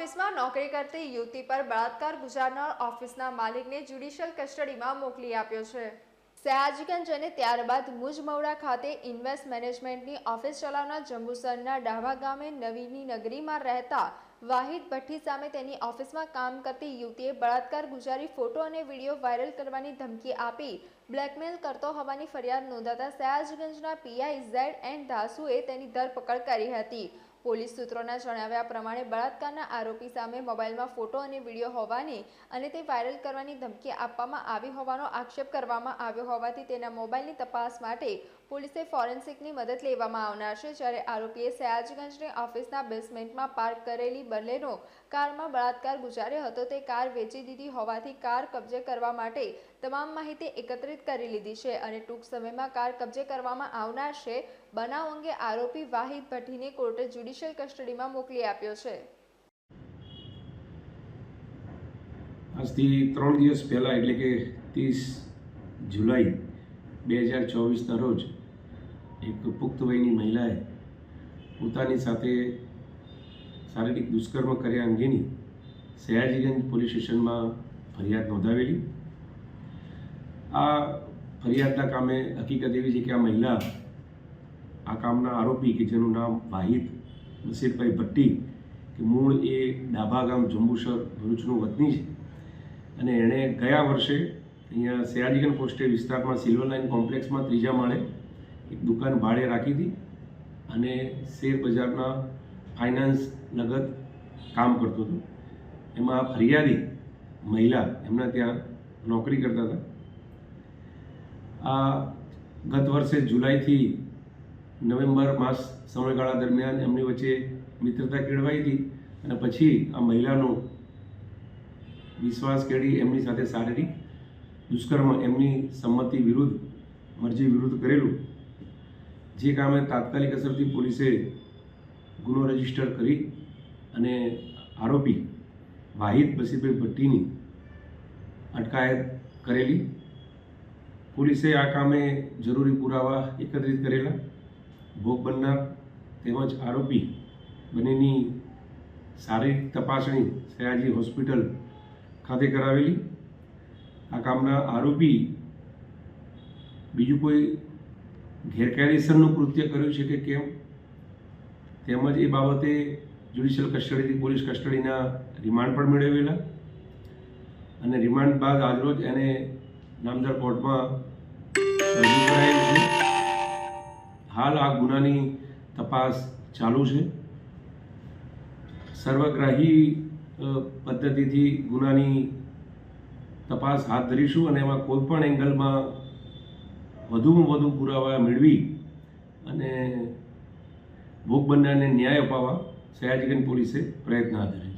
ઓફિસમાં નોકરી કરતી યુવતી પર બળાત્કાર ગુજારનાર ઓફિસના માલિકને જ્યુડિશિયલ કસ્ટડીમાં મોકલી આપ્યો છે. સયાજીગંજ અને ત્યારબાદ મુજમૌડા ખાતે ઇન્વેસ્ટ મેનેજમેન્ટની ઓફિસ ચલાવનાર જંબુસરના ડાભા ગામે નવીની નગરીમાં રહેતા વાહિદ ભઠ્ઠી સામે તેની ઓફિસમાં કામ કરતી યુવતીએ બળાત્કાર ગુજારી ફોટો અને વીડિયો વાયરલ કરવાની ધમકી આપી બ્લેકમેલ કરતો હોવાની ફરિયાદ નોંધાતા સયાજગંજના પીઆઈ ઝેડ એન ધાસુએ તેની ધરપકડ કરી હતી. પોલીસ સૂત્રોના જણાવ્યા પ્રમાણે બળાત્કારના આરોપી સામે મોબાઈલમાં ફોટો અને વીડિયો હોવાની અને તે વાયરલ કરવાની ધમકી આપવામાં આવી હોવાનો આક્ષેપ કરવામાં આવ્યો હોવાથી તેના મોબાઈલની તપાસ માટે પોલીસે ફોરેન્સિકની મદદ લેવામાં આવનાર છે જ્યારે આરોપીએ સયાજગંજની ઓફિસના બેસમેન્ટમાં પાર્ક કરેલી બલેનો કારમાં બળાત્કાર ગુજાર્યો હતો. તે કાર વેચી દીધી હોવાથી કાર કબજે કરવા માટે તમામ માહિતી એકત્રિત કરી લીધી છે અને ટૂંક સમયમાં કાર કબજે કરવામાં આવનાર છે. બનાવ અંગે આરોપી વાહિદ ભટ્ટીને કોર્ટે જ્યુડિશિયલ કસ્ટડીમાં મોકલી આપ્યો છે. આજથી ત્રણ દિવસ પહેલાં એટલે કે ત્રીસ જુલાઈ બે હજાર ચોવીસના રોજ એક પુખ્ત વયની મહિલાએ પોતાની સાથે શારીરિક દુષ્કર્મ કર્યા અંગેની સયાજીગંજ પોલીસ સ્ટેશનમાં ફરિયાદ નોંધાવેલી. આ ફરિયાદના કામે હકીકત એવી છે કે આ મહિલા આ કામના આરોપી કે જેનું નામ વાહિદ નસીરભાઈ ભટ્ટી, કે મૂળ એ ડાભા ગામ જંબુસર ભરૂચનું વતની છે. અને એણે ગયા વર્ષે અહીંયા સયાજીગંજ પોસ્ટે વિસ્તારમાં સિલ્વર લાઇન કોમ્પ્લેક્સમાં ત્રીજા માળે એક દુકાન ભાડે રાખી હતી અને શેર બજારના ફાઇનાન્સ લગત કામ કરતો હતો. એમાં ફરિયાદી મહિલા એમના ત્યાં નોકરી કરતા હતા. આ ગત વર્ષે જુલાઈથી નવેમ્બર માસ સમયગાળા દરમિયાન એમની વચ્ચે મિત્રતા કેળવાઈ હતી અને પછી આ મહિલાનો વિશ્વાસ કેળી એમની સાથે શારીરિક દુષ્કર્મ, એમની સંમતિ વિરુદ્ધ, મરજી વિરુદ્ધ કરેલું જે કામે તાત્કાલિક અસરથી પોલીસે ગુનો રજિસ્ટર કરી અને આરોપી વાહિદ બસીરભાઈ ભટ્ટીની અટકાયત કરેલી. પોલીસે આ કામે જરૂરી પુરાવા એકત્રિત કરેલા. ભોગ બનનાર તેમજ આરોપી બંનેની શારીરિક તપાસણી સયાજી હોસ્પિટલ ખાતે કરાવેલી. આ કામના આરોપી બીજું કોઈ ગેરકાયદેસરનું કૃત્ય કર્યું છે કે કેમ? તેમજ એ બાબતે જ્યુડિશિયલ કસ્ટડીથી પોલીસ કસ્ટડીના રિમાન્ડ પણ મેળવેલા અને રિમાન્ડ બાદ આજરોજ એને નામદાર કોર્ટમાં હાલ આ ગુનાની તપાસ ચાલુ છે. સર્વગ્રાહી પદ્ધતિથી ગુનાની તપાસ હાથ ધરીશું અને એમાં કોઈ પણ એંગલમાં વધુમાં વધુ પુરાવા મેળવી અને ભોગ બનનારને ન્યાય અપાવવા સયાજીગંજ પોલીસે પ્રયત્ન હાથ ધર્યો